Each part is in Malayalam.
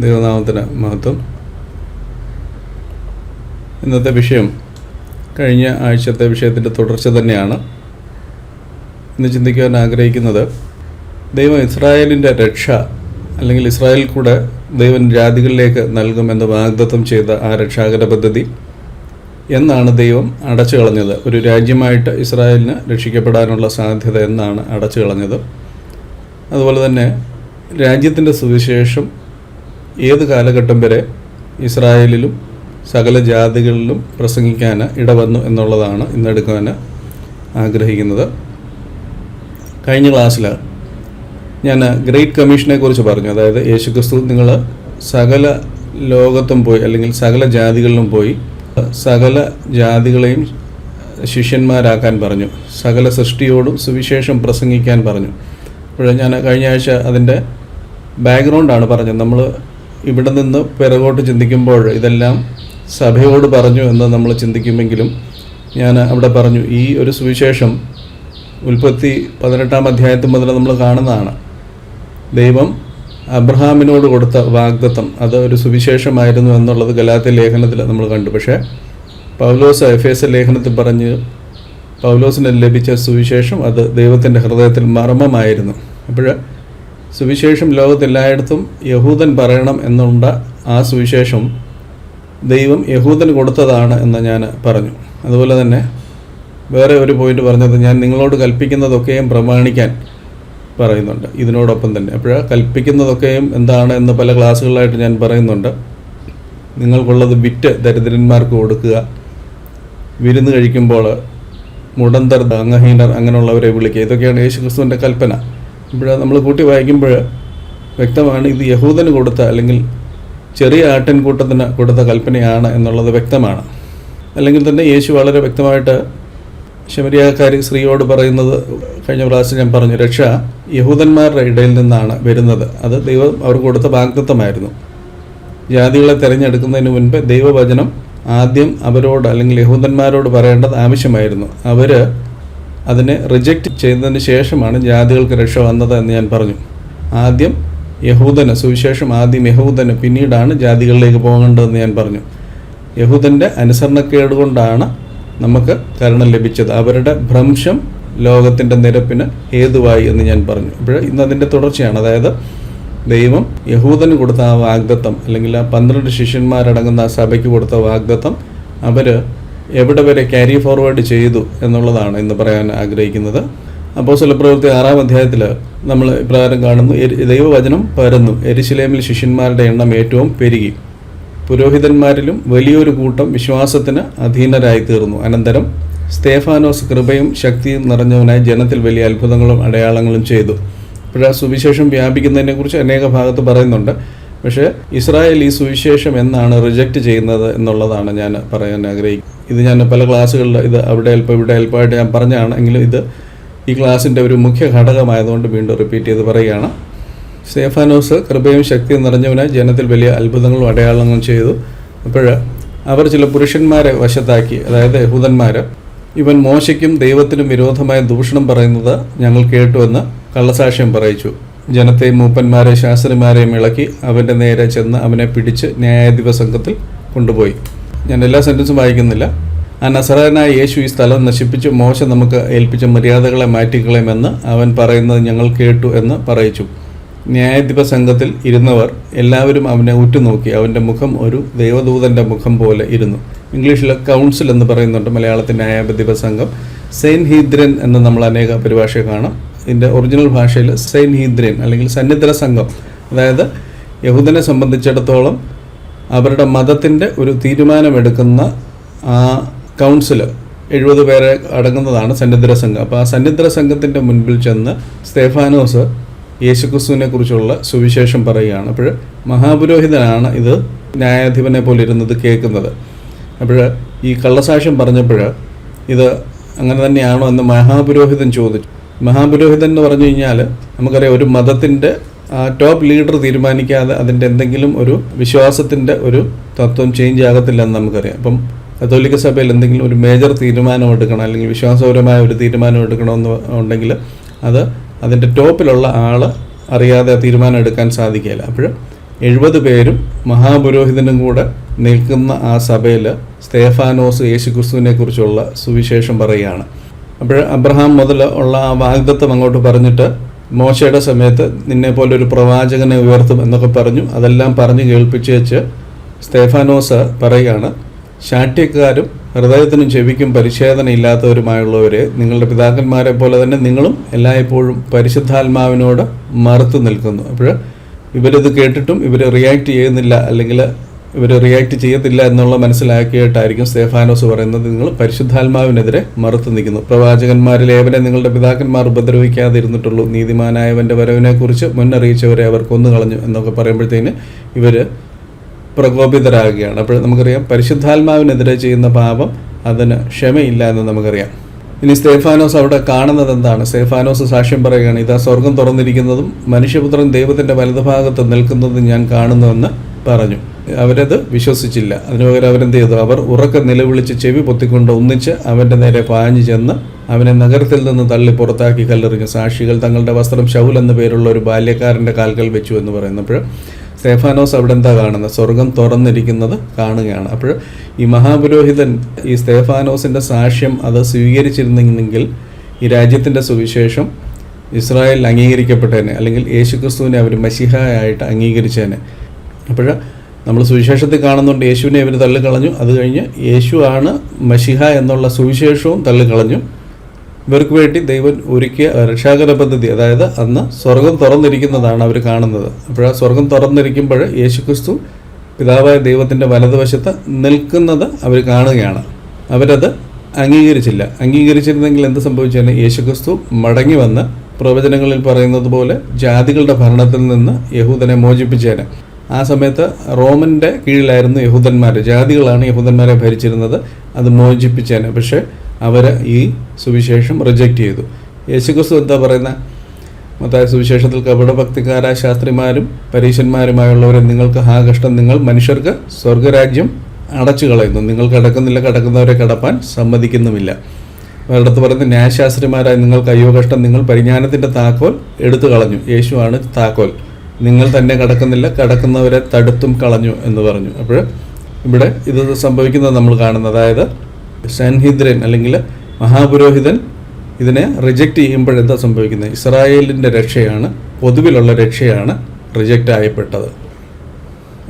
ദൈവനാമത്തിന് മഹത്വം. ഇന്നത്തെ വിഷയം കഴിഞ്ഞ ആഴ്ചത്തെ വിഷയത്തിന്റെ തുടർച്ച തന്നെയാണ്. ഇന്ന് ചിന്തിക്കുവാൻ ആഗ്രഹിക്കുന്നത് ദൈവം ഇസ്രായേലിന്റെ രക്ഷ അല്ലെങ്കിൽ ഇസ്രായേൽ കൂടെ ദൈവം ജാതികളിലേക്ക് നൽകുമെന്ന് വാഗ്ദത്തം ചെയ്ത ആ രക്ഷാകര പദ്ധതി എന്നാണ് ദൈവം അടച്ചു കളഞ്ഞത്. ഒരു രാജ്യമായിട്ട് ഇസ്രായേലിന് രക്ഷിക്കപ്പെടാനുള്ള സാധ്യത എന്നാണ് അടച്ചു കളഞ്ഞത്. അതുപോലെ തന്നെ രാജ്യത്തിന്റെ സുവിശേഷം ഏത് കാലഘട്ടം വരെ ഇസ്രായേലിലും സകല ജാതികളിലും പ്രസംഗിക്കാൻ ഇടവന്നു എന്നുള്ളതാണ് ഇന്നെടുക്കാൻ ആഗ്രഹിക്കുന്നത്. കഴിഞ്ഞ ക്ലാസ്സിൽ ഞാൻ ഗ്രേറ്റ് കമ്മീഷനെ കുറിച്ച് പറഞ്ഞു. അതായത് യേശുക്രിസ്തു നിങ്ങൾ സകല ലോകത്തും പോയി അല്ലെങ്കിൽ സകല ജാതികളിലും പോയി സകല ജാതികളെയും ശിഷ്യന്മാരാക്കാൻ പറഞ്ഞു. സകല സൃഷ്ടിയോടും സുവിശേഷം പ്രസംഗിക്കാൻ പറഞ്ഞു. അപ്പോൾ ഞാൻ കഴിഞ്ഞ ആഴ്ച അതിന്റെ ബാക്ക്ഗ്രൗണ്ടാണ് പറഞ്ഞത്. നമ്മൾ ഇവിടെ നിന്ന് പിറകോട്ട് ചിന്തിക്കുമ്പോൾ ഇതെല്ലാം സഭയോട് പറഞ്ഞു എന്ന് നമ്മൾ ചിന്തിക്കുമെങ്കിലും ഞാൻ അവിടെ പറഞ്ഞു ഈ ഒരു സുവിശേഷം ഉൽപ്പത്തി പതിനെട്ടാം അധ്യായത്തിൽ മുതൽ നമ്മൾ കാണുന്നതാണ്. ദൈവം അബ്രഹാമിനോട് കൊടുത്ത വാഗ്ദത്തം അത് ഒരു സുവിശേഷമായിരുന്നു എന്നുള്ളത് ഗലാത്തി ലേഖനത്തിൽ നമ്മൾ കണ്ടു. പക്ഷേ പൗലോസ് എഫ് എസ് ലേഖനത്തിൽ പറഞ്ഞ് പൗലോസിന് ലഭിച്ച സുവിശേഷം അത് ദൈവത്തിന്റെ ഹൃദയത്തിൽ മർമ്മമായിരുന്നു. അപ്പോൾ സുവിശേഷം ലോകത്തെല്ലായിടത്തും യഹൂദൻ പറയണം എന്നുണ്ട ആ സുവിശേഷം ദൈവം യഹൂദൻ കൊടുത്തതാണ് എന്ന് ഞാൻ പറഞ്ഞു. അതുപോലെ തന്നെ വേറെ ഒരു പോയിന്റ് പറഞ്ഞത് ഞാൻ നിങ്ങളോട് കൽപ്പിക്കുന്നതൊക്കെയും പ്രമാണിക്കാൻ പറയുന്നുണ്ട്. ഇതിനോടൊപ്പം തന്നെ അപ്പോൾ കൽപ്പിക്കുന്നതൊക്കെയും എന്താണ് എന്ന് പല ക്ലാസ്സുകളിലായിട്ട് ഞാൻ പറയുന്നുണ്ട്. നിങ്ങൾക്കുള്ളത് വിറ്റ് ദരിദ്രന്മാർക്ക് കൊടുക്കുക. വിരുന്ന് കഴിക്കുമ്പോൾ മുടന്തർ അംഗഹീനർ അങ്ങനെയുള്ളവരെ വിളിക്കുക. ഇതൊക്കെയാണ് യേശുക്രിസ്തുവിന്റെ കൽപ്പന. ഇപ്പോൾ നമ്മൾ കൂട്ടി വായിക്കുമ്പോൾ വ്യക്തമാണ് ഇത് യഹൂദന് കൊടുത്ത അല്ലെങ്കിൽ ചെറിയ ആട്ടിൻകൂട്ടത്തിന് കൊടുത്ത കൽപ്പനയാണ് എന്നുള്ളത് വ്യക്തമാണ്. അല്ലെങ്കിൽ തന്നെ യേശു വളരെ വ്യക്തമായിട്ട് ശമരിയാക്കാരി സ്ത്രീയോട് പറയുന്നത് കഴിഞ്ഞ പ്രാവശ്യം ഞാൻ പറഞ്ഞു രക്ഷ യഹൂദന്മാരുടെ ഇടയിൽ നിന്നാണ് വരുന്നത്. അത് ദൈവം അവർക്ക് കൊടുത്ത വാഗ്ദത്വമായിരുന്നു ജാതികളെ തിരഞ്ഞെടുക്കുന്നതിന് മുൻപ് ദൈവവചനം ആദ്യം അവരോട് അല്ലെങ്കിൽ യഹൂദന്മാരോട് പറയേണ്ടത് ആവശ്യമായിരുന്നു. അവർ അതിനെ റിജക്റ്റ് ചെയ്തതിന് ശേഷമാണ് ജാതികൾക്ക് രക്ഷ വന്നത് എന്ന് ഞാൻ പറഞ്ഞു. ആദ്യം യഹൂദന് സുവിശേഷം ആദ്യം യഹൂദന് പിന്നീടാണ് ജാതികളിലേക്ക് പോകേണ്ടതെന്ന് ഞാൻ പറഞ്ഞു. യഹൂദന്റെ അനുസരണക്കേട് കൊണ്ടാണ് നമുക്ക് കരുണ ലഭിച്ചത്. അവരുടെ ഭ്രംശം ലോകത്തിന്റെ നിരപ്പിന് ഹേതുവായി എന്ന് ഞാൻ പറഞ്ഞു. അപ്പോൾ ഇന്ന് അതിന്റെ തുടർച്ചയാണ്. അതായത് ദൈവം യഹൂദന് കൊടുത്ത ആ വാഗ്ദത്തം അല്ലെങ്കിൽ ആ പന്ത്രണ്ട് ശിഷ്യന്മാരടങ്ങുന്ന ആ സഭയ്ക്ക് കൊടുത്ത വാഗ്ദത്തം അവർ എവിടെ വരെ ക്യാരി ഫോർവേഡ് ചെയ്തു എന്നുള്ളതാണ് ഇന്ന് പറയാൻ ആഗ്രഹിക്കുന്നത്. അപ്പോൾ പ്രവൃത്തി ആറാം അധ്യായത്തിൽ നമ്മൾ ഇപ്രകാരം കാണുന്നു ദൈവവചനം പരന്നു. എരിശിലേമിൽ ശിഷ്യന്മാരുടെ എണ്ണം ഏറ്റവും പെരുകി. പുരോഹിതന്മാരിലും വലിയൊരു കൂട്ടം വിശ്വാസത്തിന് അധീനരായി തീർന്നു. അനന്തരം സ്തേഫാനോസ് കൃപയും ശക്തിയും നിറഞ്ഞവനായി ജനത്തിൽ വലിയ അത്ഭുതങ്ങളും അടയാളങ്ങളും ചെയ്തു. ഇപ്പോഴാ സുവിശേഷം വ്യാപിക്കുന്നതിനെക്കുറിച്ച് അനേക ഭാഗത്ത് പറയുന്നുണ്ട്. പക്ഷേ ഇസ്രായേൽ ഈ സുവിശേഷം എന്നാണ് റിജക്റ്റ് ചെയ്യുന്നത് എന്നുള്ളതാണ് ഞാൻ പറയാൻ ആഗ്രഹിക്കുന്നത്. ഇത് ഞാൻ പല ക്ലാസ്സുകളിൽ ഇത് അവിടെ അല്പം ഇവിടെ അല്പമായിട്ട് ഞാൻ പറഞ്ഞാണ് എങ്കിലും ഇത് ഈ ക്ലാസ്സിന്റെ ഒരു മുഖ്യ ഘടകമായതുകൊണ്ട് വീണ്ടും റിപ്പീറ്റ് ചെയ്ത് പറയുകയാണ്. സ്റ്റേഫാനോസ് കൃപയും ശക്തിയും നിറഞ്ഞവനെ ജനത്തിൽ വലിയ അത്ഭുതങ്ങളും അടയാളങ്ങളും ചെയ്തു. അപ്പോൾ അവർ ചില പുരുഷന്മാരെ വശത്താക്കി അതായത് യഹൂദന്മാർ ഇവൻ മോശയ്ക്കും ദൈവത്തിനും വിരോധമായ ദൂഷണം പറയുന്നത് ഞങ്ങൾ കേട്ടുവെന്ന് കള്ളസാക്ഷ്യം പറയിച്ചു. ജനത്തെയും മൂപ്പന്മാരെ ശാസ്ത്രിമാരെയും ഇളക്കി അവന്റെ നേരെ ചെന്ന് അവനെ പിടിച്ച് ന്യായാധിപ സംഘത്തിൽ കൊണ്ടുപോയി. ഞാൻ എല്ലാ സെന്റൻസും വായിക്കുന്നില്ല. ആ നസറാനായ യേശു ഈ സ്ഥലം നശിപ്പിച്ച് മോശം നമുക്ക് ഏൽപ്പിച്ച മര്യാദകളെ മാറ്റിക്കളയുമെന്ന് അവൻ പറയുന്നത് ഞങ്ങൾ കേട്ടു എന്ന് പറയിച്ചു. ന്യായാധിപ സംഘത്തിൽ ഇരുന്നവർ എല്ലാവരും അവനെ ഉറ്റുനോക്കി. അവന്റെ മുഖം ഒരു ദൈവദൂതന്റെ മുഖം പോലെ ഇരുന്നു. ഇംഗ്ലീഷിൽ കൗൺസിൽ എന്ന് പറയുന്നുണ്ട് മലയാളത്തിൽ ന്യായാധിപ സംഘം. സെയിൻ ഹീദ്രൻ എന്ന് നമ്മൾ അനേക പരിഭാഷ കാണാം. ഇതിന്റെ ഒറിജിനൽ ഭാഷയിൽ സെയിൻ ഹീദ്രൻ അല്ലെങ്കിൽ സന്നിധര സംഘം. അതായത് യഹൂദനെ സംബന്ധിച്ചിടത്തോളം അവരുടെ മതത്തിന്റെ ഒരു തീരുമാനമെടുക്കുന്ന ആ കൗൺസിൽ എഴുപത് പേരെ അടങ്ങുന്നതാണ് സന്നിധര സംഘം. അപ്പോൾ ആ സന്നിധര സംഘത്തിന്റെ മുൻപിൽ ചെന്ന് സ്തേഫാനോസ് യേശുക്രിസ്തുവിനെ കുറിച്ചുള്ള സുവിശേഷം പറയുകയാണ്. അപ്പോൾ മഹാപുരോഹിതനാണ് ഇത് ന്യായാധിപനെ പോലെ ഇരുന്നത് കേൾക്കുന്നത്. അപ്പോൾ ഈ കള്ളസാക്ഷ്യം പറഞ്ഞപ്പോൾ ഇത് അങ്ങനെ തന്നെയാണോ എന്ന് മഹാപുരോഹിതൻ ചോദിച്ചു. മഹാപുരോഹിതൻ എന്ന് പറഞ്ഞു കഴിഞ്ഞാൽ നമുക്കറിയാം ഒരു മതത്തിന്റെ ടോപ്പ് ലീഡർ തീരുമാനിക്കാതെ അതിന്റെ എന്തെങ്കിലും ഒരു വിശ്വാസത്തിന്റെ ഒരു തത്വം ചേഞ്ച് ആകത്തില്ല എന്ന് നമുക്കറിയാം. അപ്പം കത്തോലിക്ക സഭയിൽ എന്തെങ്കിലും ഒരു മേജർ തീരുമാനം എടുക്കണം അല്ലെങ്കിൽ വിശ്വാസപരമായ ഒരു തീരുമാനം എടുക്കണമെന്ന് ഉണ്ടെങ്കിൽ അത് അതിന്റെ ടോപ്പിലുള്ള ആൾ അറിയാതെ തീരുമാനം എടുക്കാൻ സാധിക്കില്ല അപ്പോൾ എഴുപത് പേരും മഹാപുരോഹിതനും കൂടെ നിൽക്കുന്ന ആ സഭയിൽ സ്തേഫാനോസ് യേശുക്രിസ്തുവിനെ കുറിച്ചുള്ള സുവിശേഷം പറയുകയാണ്. അപ്പോൾ അബ്രഹാം മുതൽ ഉള്ള ആ വാഗ്ദത്വം അങ്ങോട്ട് പറഞ്ഞിട്ട് മോശയുടെ സമയത്ത് നിന്നെ പോലെ ഒരു പ്രവാചകനെ ഉയർത്തും എന്നൊക്കെ പറഞ്ഞു. അതെല്ലാം പറഞ്ഞു കേൾപ്പിച്ച് വെച്ച് സ്തേഫാനോസ് പറയുകയാണ് ശാഠ്യക്കാരും ഹൃദയത്തിനും ചെവിക്കും പരിശോധന ഇല്ലാത്തവരുമായുള്ളവരെ നിങ്ങളുടെ പിതാക്കന്മാരെ പോലെ തന്നെ നിങ്ങളും എല്ലായ്പ്പോഴും പരിശുദ്ധാത്മാവിനോട് മറുത്തു നിൽക്കുന്നു. അപ്പോൾ ഇവരിത് കേട്ടിട്ടും ഇവർ റിയാക്ട് ചെയ്യുന്നില്ല. അല്ലെങ്കിൽ ഇവർ റിയാക്ട് ചെയ്യത്തില്ല എന്നുള്ള മനസ്സിലാക്കിയിട്ടായിരിക്കും സ്തേഫാനോസ് പറയുന്നത്. നിങ്ങൾ പരിശുദ്ധാത്മാവിനെതിരെ മറുത്തു നിൽക്കുന്നു. പ്രവാചകന്മാരിൽ ഏവനെ നിങ്ങളുടെ പിതാക്കന്മാർ ഉപദ്രവിക്കാതിരുന്നിട്ടുള്ളൂ. നീതിമാനായവന്റെ വരവിനെക്കുറിച്ച് മുന്നറിയിച്ചവരെ അവർ കൊന്നുകളഞ്ഞു എന്നൊക്കെ പറയുമ്പോഴത്തേന് ഇവർ പ്രകോപിതരാകുകയാണ്. അപ്പോൾ നമുക്കറിയാം പരിശുദ്ധാത്മാവിനെതിരെ ചെയ്യുന്ന പാപം അതിന് ക്ഷമയില്ല എന്ന് നമുക്കറിയാം. ഇനി സ്തേഫാനോസ് അവിടെ കാണുന്നത് എന്താണ്? സ്തേഫാനോസ് സാക്ഷ്യം പറയുകയാണ് ഇതാ സ്വർഗം തുറന്നിരിക്കുന്നതും മനുഷ്യപുത്രൻ ദൈവത്തിന്റെ വലതുഭാഗത്ത് നിൽക്കുന്നതും ഞാൻ കാണുന്നുവെന്ന് പറഞ്ഞു. അവരത് വിശ്വസിച്ചില്ല. അതിനു പകരം അവരെന്ത് ചെയ്തു? അവർ ഉറക്ക നിലവിളിച്ച് ചെവി പൊത്തിക്കൊണ്ട് ഒന്നിച്ച് അവന്റെ നേരെ പാഞ്ഞു ചെന്ന് അവനെ നഗരത്തിൽ നിന്ന് തള്ളി പുറത്താക്കി കല്ലെറിഞ്ഞ സാക്ഷികൾ തങ്ങളുടെ വസ്ത്രം ഷൗൽ എന്ന പേരുള്ള ഒരു ബാല്യക്കാരന്റെ കാൽകൾ വെച്ചു എന്ന് പറയുന്നപ്പോൾ സ്തേഫാനോസ് അവിടെ എന്താ കാണുന്നത്? സ്വർഗം തുറന്നിരിക്കുന്നത് കാണുകയാണ്. അപ്പോൾ ഈ മഹാപുരോഹിതൻ ഈ സ്തേഫാനോസിന്റെ സാക്ഷ്യം അത് സ്വീകരിച്ചിരുന്നെങ്കിൽ ഈ രാജ്യത്തിന്റെ സുവിശേഷം ഇസ്രായേലിൽ അംഗീകരിക്കപ്പെട്ടേനെ അല്ലെങ്കിൽ യേശുക്രിസ്തുവിനെ അവർ മഷിഹായായിട്ട് അംഗീകരിച്ചേനെ. അപ്പോൾ നമ്മൾ സുവിശേഷത്തിൽ കാണുന്നുണ്ട് യേശുവിനെ അവർ തള്ളിക്കളഞ്ഞു. അത് കഴിഞ്ഞ് യേശു ആണ് മഷിഹ എന്നുള്ള സുവിശേഷവും തള്ളിക്കളഞ്ഞു. ഇവർക്ക് വേണ്ടി ദൈവം ഒരുക്കിയ രക്ഷാകര പദ്ധതി അതായത് അന്ന് സ്വർഗം തുറന്നിരിക്കുന്നതാണ് അവർ കാണുന്നത്. അപ്പോൾ ആ സ്വർഗം തുറന്നിരിക്കുമ്പോൾ യേശുക്രിസ്തു പിതാവായ ദൈവത്തിന്റെ വലതുവശത്ത് നിൽക്കുന്നത് അവർ കാണുകയാണ്. അവരത് അംഗീകരിച്ചില്ല. അംഗീകരിച്ചിരുന്നെങ്കിൽ എന്ത് സംഭവിച്ചേനെ? യേശുക്രിസ്തു മടങ്ങി വന്ന് പ്രവചനങ്ങളിൽ പറയുന്നത് പോലെ ജാതികളുടെ ഭരണത്തിൽ നിന്ന് യഹൂദനെ മോചിപ്പിച്ചേനെ. ആ സമയത്ത് റോമന്റെ കീഴിലായിരുന്നു യഹൂദന്മാർ ജാതികളാണ് യഹൂദന്മാരെ ഭരിച്ചിരുന്നത്. അത് മോചിപ്പിച്ചേനെ പക്ഷേ അവർ ഈ സുവിശേഷം റിജക്റ്റ് ചെയ്തു. യേശുക്രിസ്തു എന്താ പറയുന്ന? മത്തായ സുവിശേഷത്തിൽ കപടഭക്തിക്കാരായ ശാസ്ത്രിമാരും പരീശന്മാരുമായുള്ളവരെ നിങ്ങൾക്ക് ആ കഷ്ടം നിങ്ങൾ മനുഷ്യർക്ക് സ്വർഗരാജ്യം അടച്ചു കളയുന്നു. നിങ്ങൾ കടക്കുന്നില്ല കടക്കുന്നവരെ കടപ്പാൻ സമ്മതിക്കുന്നുമില്ല. ഒരിടത്ത് പറയുന്നത് ന്യായശാസ്ത്രിമാരായ നിങ്ങൾക്ക് അയ്യോ കഷ്ടം. നിങ്ങൾ പരിജ്ഞാനത്തിന്റെ താക്കോൽ എടുത്തു കളഞ്ഞു. യേശുവാണ് താക്കോൽ. നിങ്ങൾ തന്നെ കടക്കുന്നില്ല കടക്കുന്നവരെ തടുത്തും കളഞ്ഞു എന്ന് പറഞ്ഞു. അപ്പോൾ ഇവിടെ ഇത് സംഭവിക്കുന്നത് നമ്മൾ കാണുന്നത്. അതായത് സൻഹിദ്രൻ അല്ലെങ്കിൽ മഹാപുരോഹിതൻ ഇതിനെ റിജക്റ്റ് ചെയ്യുമ്പോഴെന്താ സംഭവിക്കുന്നത്? ഇസ്രായേലിന്റെ രക്ഷയാണ് പൊതുവിലുള്ള രക്ഷയാണ് റിജക്റ്റ് ആയപ്പെട്ടത്.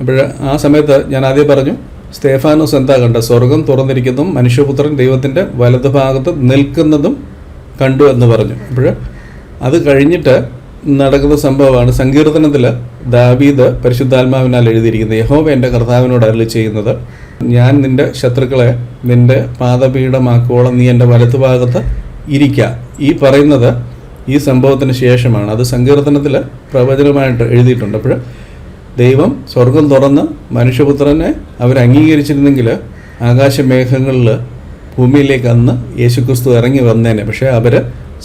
അപ്പോൾ ആ സമയത്ത് ഞാൻ ആദ്യം പറഞ്ഞു സ്തേഫാനോസ് എന്താ കണ്ട സ്വർഗം തുറന്നിരിക്കുന്നതും മനുഷ്യപുത്രൻ ദൈവത്തിന്റെ വലതുഭാഗത്ത് നിൽക്കുന്നതും കണ്ടു എന്ന് പറഞ്ഞു. അപ്പോൾ അത് കഴിഞ്ഞിട്ട് നടക്കുന്ന സംഭവമാണ് സങ്കീർത്തനത്തിൽ ദാവീദ് പരിശുദ്ധാത്മാവിനാൽ എഴുതിയിരിക്കുന്ന യഹോവ എന്റെ കർത്താവിനോട് അരളി ചെയ്യുന്നത് ഞാൻ നിന്റെ ശത്രുക്കളെ നിന്റെ പാദപീഠമാക്കുവോളം നീ എന്റെ വലത്തുഭാഗത്ത് ഇരിക്കുക ഈ പറയുന്നത് ഈ സംഭവത്തിന് ശേഷമാണ്. അത് സങ്കീർത്തനത്തിൽ പ്രവചനമായിട്ട് എഴുതിയിട്ടുണ്ട്. അപ്പോൾ ദൈവം സ്വർഗം തുറന്ന് മനുഷ്യപുത്രനെ അവർ അംഗീകരിച്ചിരുന്നെങ്കിൽ ആകാശമേഘങ്ങളിൽ ഭൂമിയിലേക്ക് അന്ന് യേശുക്രിസ്തു ഇറങ്ങി വന്നേനെ. പക്ഷേ അവർ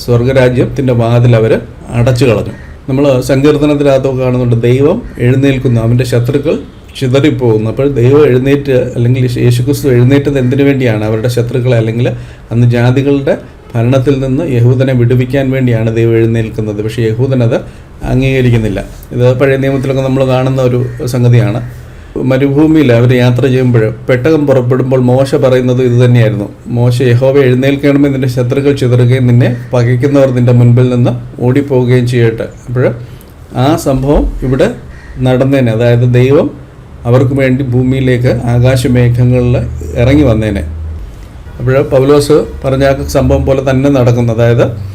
സ്വർഗരാജ്യത്തിന്റെ വാതിൽ അവർ അടച്ചു കളഞ്ഞു. നമ്മൾ സങ്കീർത്തനത്തിനകത്തൊക്കെ കാണുന്നുണ്ട് ദൈവം എഴുന്നേൽക്കുന്നു അവന്റെ ശത്രുക്കൾ ചിതറിപ്പോകുന്നു. അപ്പോൾ ദൈവം എഴുന്നേറ്റ് അല്ലെങ്കിൽ യേശുക്രിസ്തു എഴുന്നേറ്റത് എന്തിനു വേണ്ടിയാണ്? അവരുടെ ശത്രുക്കളെ അല്ലെങ്കിൽ അന്ന് ജാതികളുടെ ഭരണത്തിൽ നിന്ന് യഹൂദനെ വിടുവിക്കാൻ വേണ്ടിയാണ് ദൈവം എഴുന്നേൽക്കുന്നത്. പക്ഷേ യഹൂദനത് അംഗീകരിക്കുന്നില്ല. ഇത് പഴയ നിയമത്തിലൊക്കെ നമ്മൾ കാണുന്ന ഒരു സംഗതിയാണ്. മരുഭൂമിയിൽ അവർ യാത്ര ചെയ്യുമ്പോൾ പെട്ടകം പുറപ്പെടുമ്പോൾ മോശ പറയുന്നത് ഇത് തന്നെയായിരുന്നു. മോശ യഹോവ എഴുന്നേൽക്കണമേ നിന്റെ ശത്രുക്കൾ ചിതറുകയും നിന്നെ പകയ്ക്കുന്നവർ നിന്റെ മുൻപിൽ നിന്ന് ഓടിപ്പോവുകയും ചെയ്യട്ടെ. അപ്പോൾ ആ സംഭവം ഇവിടെ നടന്നേനെ. അതായത് ദൈവം അവർക്ക് വേണ്ടി ഭൂമിയിലേക്ക് ആകാശമേഘങ്ങളിൽ ഇറങ്ങി വന്നേനെ. അപ്പോൾ പൗലോസ് പറഞ്ഞ സംഭവം പോലെ തന്നെ നടക്കുന്നു. അതായത്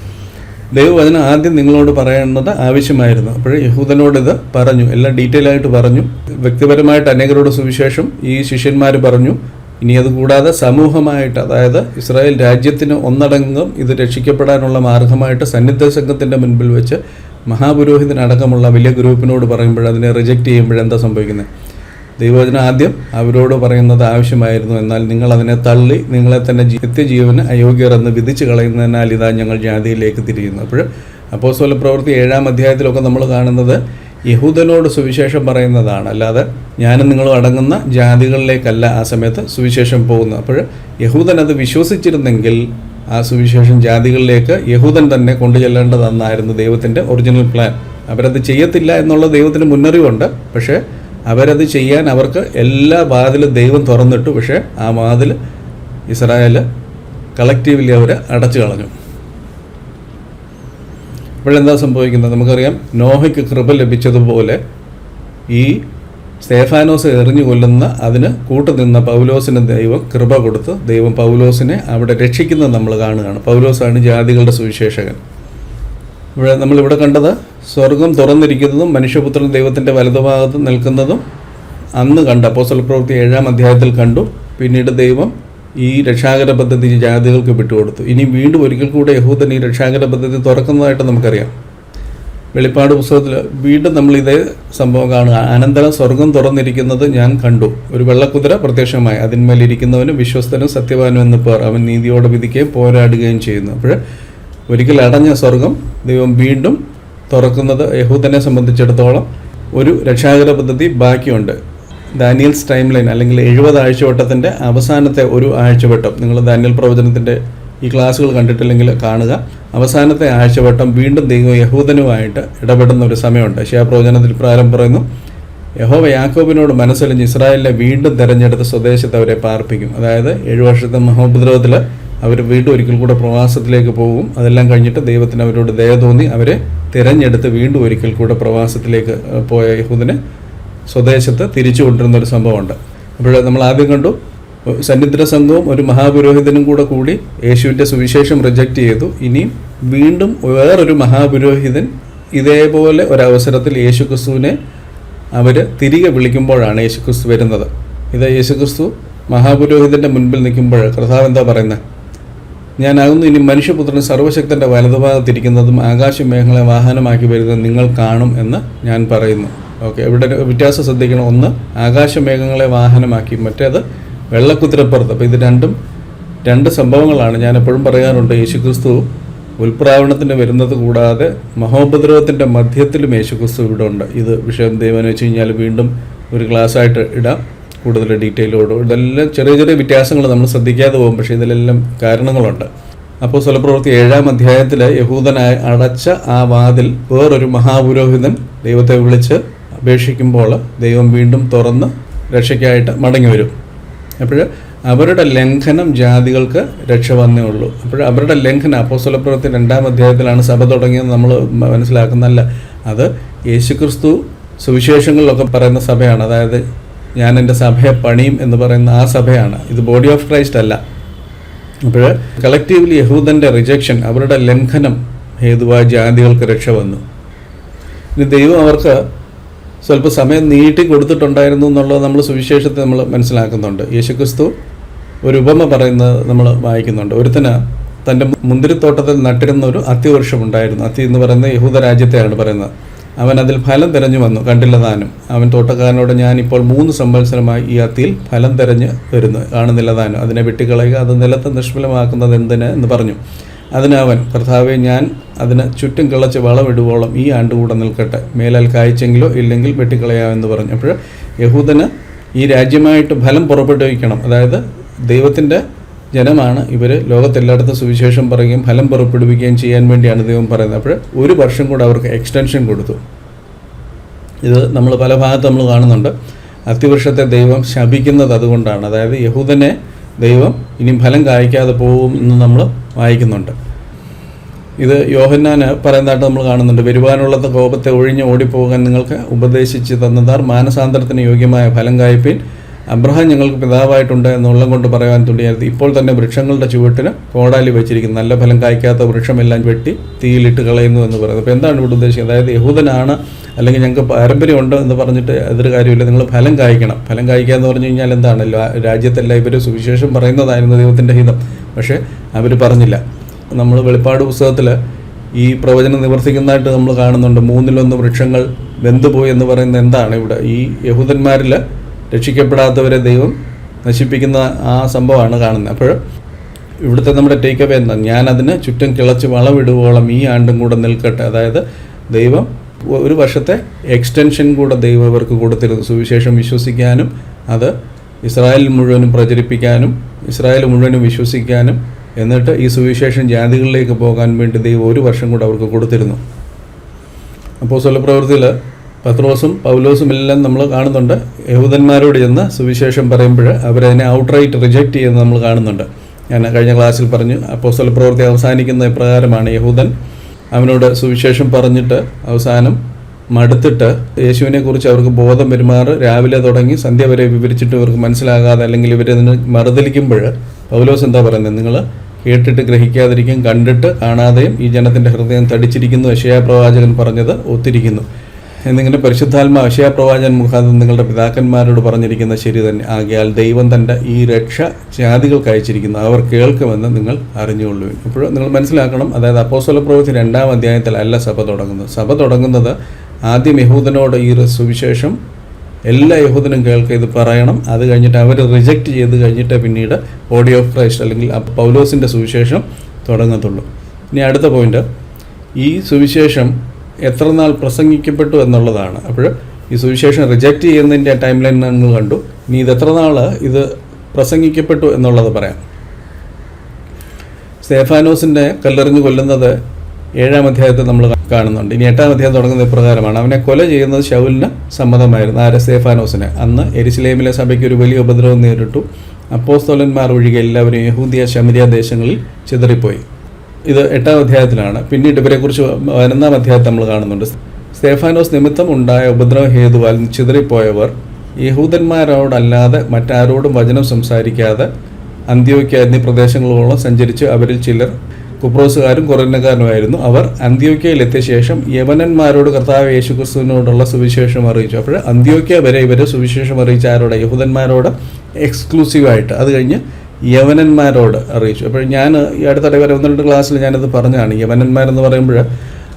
ദൈവവചനം ആദ്യം നിങ്ങളോട് പറയേണ്ടത് ആവശ്യമായിരുന്നു. അപ്പോൾ യഹൂദനോട് ഇത് പറഞ്ഞു. എല്ലാം ഡീറ്റെയിൽ ആയിട്ട് പറഞ്ഞു. വ്യക്തിപരമായിട്ട് അനേകരോട് സുവിശേഷം ഈ ശിഷ്യന്മാർ പറഞ്ഞു. ഇനി അതുകൂടാതെ സമൂഹമായിട്ട് അതായത് ഇസ്രായേൽ രാജ്യത്തിന് ഒന്നടങ്കം ഇത് രക്ഷിക്കപ്പെടാനുള്ള മാർഗമായിട്ട് സന്നിധ സംഘത്തിന്റെ മുൻപിൽ വെച്ച് മഹാപുരോഹിതനടക്കമുള്ള വലിയ ഗ്രൂപ്പിനോട് പറയുമ്പോൾ അതിനെ റിജക്റ്റ് ചെയ്യുമ്പോൾ എന്താ സംഭവിക്കുന്നത് ദൈവവചനം ആദ്യം അവരോട് പറയുന്നത് ആവശ്യമായിരുന്നു. എന്നാൽ നിങ്ങൾ അതിനെ തള്ളി നിങ്ങളെ തന്നെ നിത്യജീവന് അയോഗ്യർ എന്ന് വിധിച്ചു കളയുന്നതിനാൽ ഇതാ ഞങ്ങൾ ജാതിയിലേക്ക് തിരിയുന്നു. അപ്പോൾ അപ്പോസ്തല പ്രവൃത്തി ഏഴാം അധ്യായത്തിലൊക്കെ നമ്മൾ കാണുന്നത് യഹൂദനോട് സുവിശേഷം പറയുന്നതാണ്. അല്ലാതെ ഞാനും നിങ്ങളും അടങ്ങുന്ന ജാതികളിലേക്കല്ല ആ സമയത്ത് സുവിശേഷം പോകുന്നത്. അപ്പോൾ യഹൂദൻ അത് വിശ്വസിച്ചിരുന്നെങ്കിൽ ആ സുവിശേഷം ജാതികളിലേക്ക് യഹൂദൻ തന്നെ കൊണ്ടു ചെല്ലേണ്ടതെന്നായിരുന്നു ദൈവത്തിന്റെ ഒറിജിനൽ പ്ലാൻ. അവരത് ചെയ്യത്തില്ല എന്നുള്ള ദൈവത്തിന് മുന്നറിവുണ്ട്. പക്ഷേ അവരത് ചെയ്യാൻ അവർക്ക് എല്ലാ വാതിലും ദൈവം തുറന്നിട്ടു. പക്ഷേ ആ വാതിൽ ഇസ്രായേൽ കളക്റ്റീവ്ലി അവർ അടച്ചു കളഞ്ഞു. ഇപ്പോഴെന്താ സംഭവിക്കുന്നത്? നമുക്കറിയാം നോഹയ്ക്ക് കൃപ ലഭിച്ചതുപോലെ ഈ സ്തേഫാനോസ് എറിഞ്ഞു കൊല്ലുന്ന അതിന് കൂട്ടുനിന്ന പൗലോസിന് ദൈവം കൃപ കൊടുത്ത് ദൈവം പൗലോസിനെ അവിടെ രക്ഷിക്കുന്നത് നമ്മൾ കാണുകയാണ്. പൗലോസാണ് ജാതികളുടെ സുവിശേഷകൻ. ഇവിടെ നമ്മളിവിടെ കണ്ടത് സ്വർഗം തുറന്നിരിക്കുന്നതും മനുഷ്യപുത്രൻ ദൈവത്തിന്റെ വലതുഭാഗത്ത് നിൽക്കുന്നതും അന്ന് കണ്ട അപ്പോസൽ പ്രവൃത്തി ഏഴാം അധ്യായത്തിൽ കണ്ടു. പിന്നീട് ദൈവം ഈ രക്ഷാകര പദ്ധതി ജാതികൾക്ക് വിട്ടുകൊടുത്തു. ഇനി വീണ്ടും ഒരിക്കൽ കൂടെ യഹൂദൻ ഈ രക്ഷാകര പദ്ധതി തുറക്കുന്നതായിട്ട് നമുക്കറിയാം. വെളിപ്പാട് പുസ്തകത്തിൽ വീണ്ടും നമ്മൾ ഇതേ സംഭവം കാണുക. അനന്തരം സ്വർഗം തുറന്നിരിക്കുന്നത് ഞാൻ കണ്ടു. ഒരു വെള്ളക്കുതിര പ്രത്യക്ഷമായി. അതിന്മേലിരിക്കുന്നവനും വിശ്വസ്തനും സത്യവാനും എന്ന് പേർ അവൻ നീതിയോടെ വിധിക്കുകയും പോരാടുകയും ചെയ്യുന്നു. അപ്പോൾ ഒരിക്കൽ അടഞ്ഞ സ്വർഗം ദൈവം വീണ്ടും തുറക്കുന്നത് യഹൂദനെ സംബന്ധിച്ചിടത്തോളം ഒരു രക്ഷാകര പദ്ധതി ബാക്കിയുണ്ട്. ദാനിയൽസ് ടൈം ലൈൻ അല്ലെങ്കിൽ എഴുപത് ആഴ്ചവട്ടത്തിന്റെ അവസാനത്തെ ഒരു ആഴ്ചവട്ടം. നിങ്ങൾ ദാനിയൽ പ്രവചനത്തിന്റെ ഈ ക്ലാസ്സുകൾ കണ്ടിട്ടില്ലെങ്കിൽ കാണുക. അവസാനത്തെ ആഴ്ചവട്ടം വീണ്ടും ദൈവം യഹൂദനുമായിട്ട് ഇടപെടുന്ന ഒരു സമയമുണ്ട്. പ്രവചനത്തിൽ പ്രാരം പറയുന്നു യഹോവ യാക്കോബിനോട് മനസ്സലിഞ്ഞ് ഇസ്രായേലിനെ വീണ്ടും തെരഞ്ഞെടുത്ത് സ്വദേശത്ത് അവരെ പാർപ്പിക്കും. അതായത് ഏഴു വർഷത്തെ മഹോപദ്രവത്തിൽ അവർ വീണ്ടും ഒരിക്കൽ കൂടെ പ്രവാസത്തിലേക്ക് പോകും. അതെല്ലാം കഴിഞ്ഞിട്ട് ദൈവത്തിന് അവരോട് ദയ തോന്നി. അവരെ തിരഞ്ഞെടുത്ത് വീണ്ടും ഒരിക്കൽ കൂടെ പ്രവാസത്തിലേക്ക് പോയ യഹൂദനെ സ്വദേശത്ത് തിരിച്ചു കൊണ്ടിരുന്ന ഒരു സംഭവമുണ്ട്. അപ്പോൾ നമ്മൾ ആദ്യം കണ്ടു സന്നിധ്ര സംഘവും ഒരു മഹാപുരോഹിതനും കൂടെ കൂടി യേശുവിന്റെ സുവിശേഷം റിജക്റ്റ് ചെയ്തു. ഇനിയും വീണ്ടും വേറൊരു മഹാപുരോഹിതൻ ഇതേപോലെ ഒരവസരത്തിൽ യേശു ക്രിസ്തുവിനെ അവർ തിരികെ വിളിക്കുമ്പോഴാണ് യേശു ക്രിസ്തു വരുന്നത്. ഇത് യേശു ക്രിസ്തു മഹാപുരോഹിതന്റെ മുൻപിൽ നിൽക്കുമ്പോൾ കർത്താവ് എന്താ പറയുന്നത്? ഞാനാകുന്നു ഇനി മനുഷ്യപുത്രൻ സർവശക്തന്റെ വലതുഭാഗത്തിരിക്കുന്നതും ആകാശമേഘങ്ങളെ വാഹനമാക്കി വരുന്നത് നിങ്ങൾ കാണും എന്ന് ഞാൻ പറയുന്നു. ഓക്കെ ഇവിടെ വ്യത്യാസം ശ്രദ്ധിക്കണം. ഒന്ന് ആകാശമേഘങ്ങളെ വാഹനമാക്കി. മറ്റേത് വെള്ളക്കുതിരപ്പുറത്ത്. അപ്പോൾ ഇത് രണ്ടും രണ്ട് സംഭവങ്ങളാണ് ഞാൻ എപ്പോഴും പറയാറുണ്ട്. യേശുക്രിസ്തു ഉൽപ്രാവണത്തിന് വരുന്നത് കൂടാതെ മഹോപദ്രവത്തിന്റെ മധ്യത്തിലും യേശുക്രിസ്തു ഇവിടെ ഉണ്ട്. ഇത് വിഷയം ദൈവം വെച്ച് കഴിഞ്ഞാൽ വീണ്ടും ഒരു ക്ലാസ്സായിട്ട് ഇടാം. കൂടുതൽ ഡീറ്റെയിലോട്. ഇതെല്ലാം ചെറിയ ചെറിയ വ്യത്യാസങ്ങൾ നമ്മൾ ശ്രദ്ധിക്കാതെ പോകും. പക്ഷേ ഇതിലെല്ലാം കാരണങ്ങളുണ്ട്. അപ്പോൾ സ്വലപ്രവൃത്തി ഏഴാം അധ്യായത്തിൽ യഹൂദനായ അടച്ച ആ വാതിൽ വേറൊരു മഹാപുരോഹിതൻ ദൈവത്തെ വിളിച്ച് അപേക്ഷിക്കുമ്പോൾ ദൈവം വീണ്ടും തുറന്ന് രക്ഷയ്ക്കായിട്ട് മടങ്ങി വരും. അപ്പോൾ അവരുടെ ലംഘനം ജാതികൾക്ക് രക്ഷ വന്നേ ഉള്ളൂ. അപ്പോൾ അവരുടെ ലംഘനം അപ്പോസ്തലപ്രവൃത്തി രണ്ടാം അധ്യായത്തിലാണ് സഭ തുടങ്ങിയത് നമ്മൾ മനസ്സിലാക്കുന്നതല്ല. അത് യേശുക്രിസ്തു സുവിശേഷങ്ങളിലൊക്കെ പറയുന്ന സഭയാണ്. അതായത് ഞാൻ എന്റെ സഭയെ പണിയും എന്ന് പറയുന്ന ആ സഭയാണ്. ഇത് ബോഡി ഓഫ് ക്രൈസ്റ്റ് അല്ല. അപ്പോൾ കളക്റ്റീവ്ലി യഹൂദന്റെ റിജക്ഷൻ അവരുടെ ലംഘനം ഹേതുവായ ജാതികൾക്ക് രക്ഷ വന്നു. ഇനി ദൈവം അവർക്ക് സ്വല്പ സമയം നീട്ടി കൊടുത്തിട്ടുണ്ടായിരുന്നു എന്നുള്ളത് നമ്മൾ സുവിശേഷത്തെ നമ്മൾ മനസ്സിലാക്കുന്നുണ്ട്. യേശുക്രിസ്തു ഒരു ഉപമ പറയുന്നത് നമ്മൾ വായിക്കുന്നുണ്ട്. ഒരുത്തന് തന്റെ മുന്തിരിത്തോട്ടത്തിൽ നട്ടിരുന്ന ഒരു അത്യവർഷമുണ്ടായിരുന്നു അത്തി എന്ന് പറയുന്നത് യഹൂദ രാജ്യത്തെയാണ് പറയുന്നത്. അവൻ അതിൽ ഫലം തിരഞ്ഞു വന്നു കണ്ടില്ല താനും. അവൻ തോട്ടക്കാരനോട് ഞാൻ ഇപ്പോൾ മൂന്ന് സംവത്സരമായി ഈ അത്തിയിൽ ഫലം തിരഞ്ഞ് വരുന്നു കാണുന്നില്ല താനും. അതിനെ വെട്ടിക്കളയുക അത് നിലത്ത് നിഷ്ഫലമാക്കുന്നത് എന്തിന്? എന്ന് പറഞ്ഞു. അതിനവൻ കർത്താവെ ഞാൻ അതിന് ചുറ്റും കിളച്ച് വളമിടുവോളം ഈ ആണ്ട് കൂടെ നിൽക്കട്ടെ. മേലാൽ കായ്ച്ചെങ്കിലോ ഇല്ലെങ്കിൽ വെട്ടിക്കളയാമെന്ന് പറഞ്ഞു. അപ്പോൾ യഹൂദന് ഈ രാജ്യമായിട്ട് ഫലം പുറപ്പെടുവിക്കണം. അതായത് ദൈവത്തിന്റെ ജനമാണ്. ഇവർ ലോകത്തെല്ലായിടത്തും സുവിശേഷം പറയുകയും ഫലം പുറപ്പെടുവിക്കുകയും ചെയ്യാൻ വേണ്ടിയാണ് ദൈവം പറയുന്നത്. അപ്പോൾ ഒരു വർഷം കൂടെ അവർക്ക് എക്സ്റ്റൻഷൻ കൊടുത്തു. ഇത് നമ്മൾ പല ഭാഗത്ത് നമ്മൾ കാണുന്നുണ്ട്. അത്തിവൃക്ഷത്തെ ദൈവം ശപിക്കുന്നത് അതുകൊണ്ടാണ്. അതായത് യഹൂദനെ ദൈവം ഇനി ഫലം കായ്ക്കാതെ പോകും എന്ന് നമ്മൾ വായിക്കുന്നുണ്ട്. ഇത് യോഹന്നാന് പറയുന്നതായിട്ട് നമ്മൾ കാണുന്നുണ്ട്. വരുവാനുള്ളത് കോപത്തെ ഒഴിഞ്ഞ് ഓടിപ്പോകാൻ നിങ്ങൾക്ക് ഉപദേശിച്ച് തന്നതാർ മാനസാന്തരത്തിന് യോഗ്യമായ ഫലം കായ്പിൻ അബ്രഹാം ഞങ്ങൾക്ക് പിതാവായിട്ടുണ്ട് എന്നുള്ളം കൊണ്ട് പറയാൻ തുടങ്ങിയത് ഇപ്പോൾ തന്നെ വൃക്ഷങ്ങളുടെ ചുവട്ടിന് കോടാലി വെച്ചിരിക്കുന്നു. നല്ല ഫലം കായ്ക്കാത്ത വൃക്ഷമെല്ലാം വെട്ടി തീയിലിട്ട് കളയുന്നു എന്ന് പറയുന്നത് അപ്പോൾ എന്താണ് ഇവിടെ ഉദ്ദേശിക്കുന്നത്? അതായത് യഹൂദനാണ് അല്ലെങ്കിൽ ഞങ്ങൾക്ക് പാരമ്പര്യമുണ്ട് എന്ന് പറഞ്ഞിട്ട് അതൊരു കാര്യമില്ല നിങ്ങൾ ഫലം കായ്ക്കണം. ഫലം കായ്ക്കുക എന്ന് പറഞ്ഞു കഴിഞ്ഞാൽ എന്താണ്? രാജ്യത്തെല്ലാം ഇവർ സുവിശേഷം പറയുന്നതായിരുന്നു ദൈവത്തിന്റെ ഹിതം. പക്ഷേ അവർ പറഞ്ഞില്ല. നമ്മൾ വെളിപ്പാട് പുസ്തകത്തിൽ ഈ പ്രവചനം നിവർത്തിക്കുന്നതായിട്ട് നമ്മൾ കാണുന്നുണ്ട്. മൂന്നിലൊന്ന് വൃക്ഷങ്ങൾ വെന്തുപോയി എന്ന് പറയുന്നത് എന്താണ് ഇവിടെ? ഈ യഹൂദന്മാരിൽ രക്ഷിക്കപ്പെടാത്തവരെ ദൈവം നശിപ്പിക്കുന്ന ആ സംഭവമാണ് കാണുന്നത്. അപ്പോൾ ഇവിടുത്തെ നമ്മുടെ ടേക്ക് അവേ എന്താ? ഞാനതിന് ചുറ്റും കിളച്ച് വളമിടുവോളം ഈ ആണ്ടും കൂടെ നിൽക്കട്ടെ. അതായത് ദൈവം ഒരു വർഷത്തെ എക്സ്റ്റൻഷൻ കൂടെ ദൈവം അവർക്ക് കൊടുത്തിരുന്നു. സുവിശേഷം വിശ്വസിക്കാനും അത് ഇസ്രായേൽ മുഴുവനും പ്രചരിപ്പിക്കാനും ഇസ്രായേൽ മുഴുവനും വിശ്വസിക്കാനും എന്നിട്ട് ഈ സുവിശേഷം ജാതികളിലേക്ക് പോകാൻ വേണ്ടി ദൈവം ഒരു വർഷം കൂടെ അവർക്ക് കൊടുത്തിരുന്നു. അപ്പോൾ സ്വലപ്രവൃത്തിയിൽ പത്രോസും പൗലോസും എല്ലാം നമ്മൾ കാണുന്നുണ്ട്. യഹൂദന്മാരോട് ചെന്ന് സുവിശേഷം പറയുമ്പോൾ അവരതിനെ ഔട്ട്റൈറ്റ് റിജക്റ്റ് ചെയ്യുന്നത് നമ്മൾ കാണുന്നുണ്ട്. ഞാൻ കഴിഞ്ഞ ക്ലാസ്സിൽ പറഞ്ഞു അപ്പോസ്തല പ്രവൃത്തി അവസാനിക്കുന്ന പ്രകാരമാണ് യഹൂദൻ അവനോട് സുവിശേഷം പറഞ്ഞിട്ട് അവസാനം മടുത്തിട്ട് യേശുവിനെക്കുറിച്ച് അവർക്ക് ബോധം പെരുമാറ് രാവിലെ തുടങ്ങി സന്ധ്യ വരെ വിവരിച്ചിട്ട് ഇവർക്ക് മനസ്സിലാകാതെ അല്ലെങ്കിൽ ഇവരതിന് മറുതലിക്കുമ്പോൾ പൗലോസ് എന്താ പറയുന്നത്? നിങ്ങൾ കേട്ടിട്ട് ഗ്രഹിക്കാതിരിക്കും കണ്ടിട്ട് കാണാതെയും ഈ ജനത്തിന്റെ ഹൃദയം തടിച്ചിരിക്കുന്നു. യശയാ പ്രവാചകൻ പറഞ്ഞത് ഒത്തിരിക്കുന്നു. എന്നിങ്ങനെ പരിശുദ്ധാത്മ അശയ പ്രവാചൻ മുഖാന്തരം നിങ്ങളുടെ പിതാക്കന്മാരോട് പറഞ്ഞിരിക്കുന്ന ശരി തന്നെ. ആകിയാൽ ദൈവം തന്റെ ഈ രക്ഷ ജാതികൾക്ക് അയച്ചിരിക്കുന്നു. അവർ കേൾക്കുമെന്ന് നിങ്ങൾ അറിഞ്ഞുകൊള്ളു ഇപ്പോൾ നിങ്ങൾ മനസ്സിലാക്കണം അതായത് അപ്പോസ്വല പ്രവൃത്തി രണ്ടാം അധ്യായത്തിലല്ല സഭ തുടങ്ങുന്നത്. സഭ തുടങ്ങുന്നത് ആദ്യം യഹൂദനോട് ഈ സുവിശേഷം എല്ലാ യഹൂദനും കേൾക്കുക ഇത് പറയണം. അത് കഴിഞ്ഞിട്ട് അവർ റിജക്റ്റ് ചെയ്ത് കഴിഞ്ഞിട്ട് പിന്നീട് ബോഡി ഓഫ് ക്രൈസ്റ്റ് അല്ലെങ്കിൽ പൗലോസിന്റെ സുവിശേഷം തുടങ്ങത്തുള്ളൂ. ഇനി അടുത്ത പോയിന്റ് ഈ സുവിശേഷം എത്ര നാൾ പ്രസംഗിക്കപ്പെട്ടു എന്നുള്ളതാണ്. അപ്പോൾ ഈ സുവിശേഷം റിജക്റ്റ് ചെയ്യുന്നതിന്റെ ടൈം ലൈൻ നിങ്ങൾ കണ്ടു. ഇനി ഇത് എത്ര നാൾ ഇത് പ്രസംഗിക്കപ്പെട്ടു എന്നുള്ളത് പറയാം. സ്റ്റേഫാനോസിന്റെ കല്ലെറിഞ്ഞ് കൊല്ലുന്നത് ഏഴാം അധ്യായത്തിൽ നമ്മൾ കാണുന്നുണ്ട്. ഇനി എട്ടാം അധ്യായം തുടങ്ങുന്ന ഇപ്രകാരമാണ് അവനെ കൊല ചെയ്യുന്നത് ഷൗലിന് സമ്മതമായിരുന്നു. ആരെ? സ്റ്റേഫാനോസിന്. അന്ന് എരിശിലേമിലെ സഭയ്ക്ക് ഒരു വലിയ ഉപദ്രവം നേരിട്ടു. അപ്പോസ്തോലന്മാർ ഒഴികെ എല്ലാവരും യഹൂദിയ ശമരിയ ദേശങ്ങളിൽ ചിതറിപ്പോയി. ഇത് എട്ടാം അധ്യായത്തിലാണ്. പിന്നീട് ഇവരെക്കുറിച്ച് പതിനൊന്നാം അധ്യായത്തിൽ നമ്മൾ കാണുന്നുണ്ട്. സ്തേഫാനോസ് നിമിത്തം ഉണ്ടായ ഉപദ്രവ ഹേതുവാൽ ചിതറിപ്പോയവർ യഹൂദന്മാരോടല്ലാതെ മറ്റാരോടും വചനം സംസാരിക്കാതെ അന്ത്യോക്യ എന്നീ പ്രദേശങ്ങളോളം സഞ്ചരിച്ച് അവരിൽ ചിലർ കുപ്രോസുകാരും കൊറന്നക്കാരുമായിരുന്നു അവർ അന്ത്യോക്യയിൽ എത്തിയ ശേഷം യവനന്മാരോട് കർത്താവ് യേശുക്രിസ്തുവിനോടുള്ള സുവിശേഷം അറിയിച്ചു. അപ്പോൾ അന്ത്യോക്യ വരെ ഇവർ സുവിശേഷം അറിയിച്ച ആരോട്? യഹൂദന്മാരോട് എക്സ്ക്ലൂസീവായിട്ട് അത് കഴിഞ്ഞ് യവനന്മാരോട് അറിയിച്ചു. അപ്പോൾ ഞാൻ ഈ അടുത്തിടെ വരെ ഒന്ന് രണ്ട് ക്ലാസ്സിൽ ഞാനത് പറഞ്ഞതാണ്. യവനന്മാരെന്ന് പറയുമ്പോൾ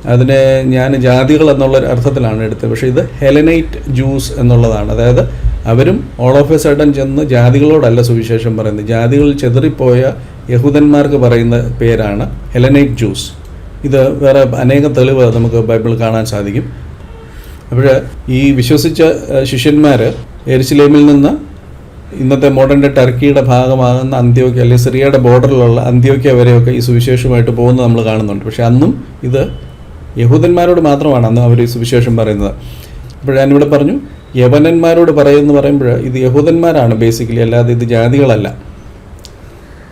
അതിനെ ഞാൻ ജാതികൾ എന്നുള്ള അർത്ഥത്തിലാണ് എടുത്തത്. പക്ഷേ ഇത് ഹെലനൈറ്റ് ജ്യൂസ് എന്നുള്ളതാണ്. അതായത് അവരും ഓൾ ഓഫ് എ സഡൻ ചെന്ന് ജാതികളോടല്ല സുവിശേഷം പറയുന്നത്. ജാതികളിൽ ചെതറിപ്പോയ യഹൂദന്മാർക്ക് പറയുന്ന പേരാണ് ഹെലനൈറ്റ് ജ്യൂസ് ഇത് വേറെ അനേകം തെളിവ് നമുക്ക് ബൈബിൾ കാണാൻ സാധിക്കും. അപ്പോൾ ഈ വിശ്വസിച്ച ശിഷ്യന്മാർ എരിശിലേമിൽ നിന്ന് ഇന്നത്തെ മോഡേൺ ടർക്കിയുടെ ഭാഗമാകുന്ന അന്ത്യോക്യ അല്ലെങ്കിൽ സിറിയയുടെ ബോർഡറിലുള്ള അന്ത്യോക്യ വരെയൊക്കെ ഈ സുവിശേഷമായിട്ട് പോകുന്നത് നമ്മൾ കാണുന്നുണ്ട്. പക്ഷേ അന്നും ഇത് യഹൂദന്മാരോട് മാത്രമാണ് അന്ന് അവർ ഈ സുവിശേഷം പറയുന്നത്. അപ്പോൾ ഞാനിവിടെ പറഞ്ഞു യവനന്മാരോട് പറയുമെന്ന് പറയുമ്പോൾ ഇത് യഹൂദന്മാരാണ് ബേസിക്കലി അല്ലാതെ ഇത് ജാതികളല്ല.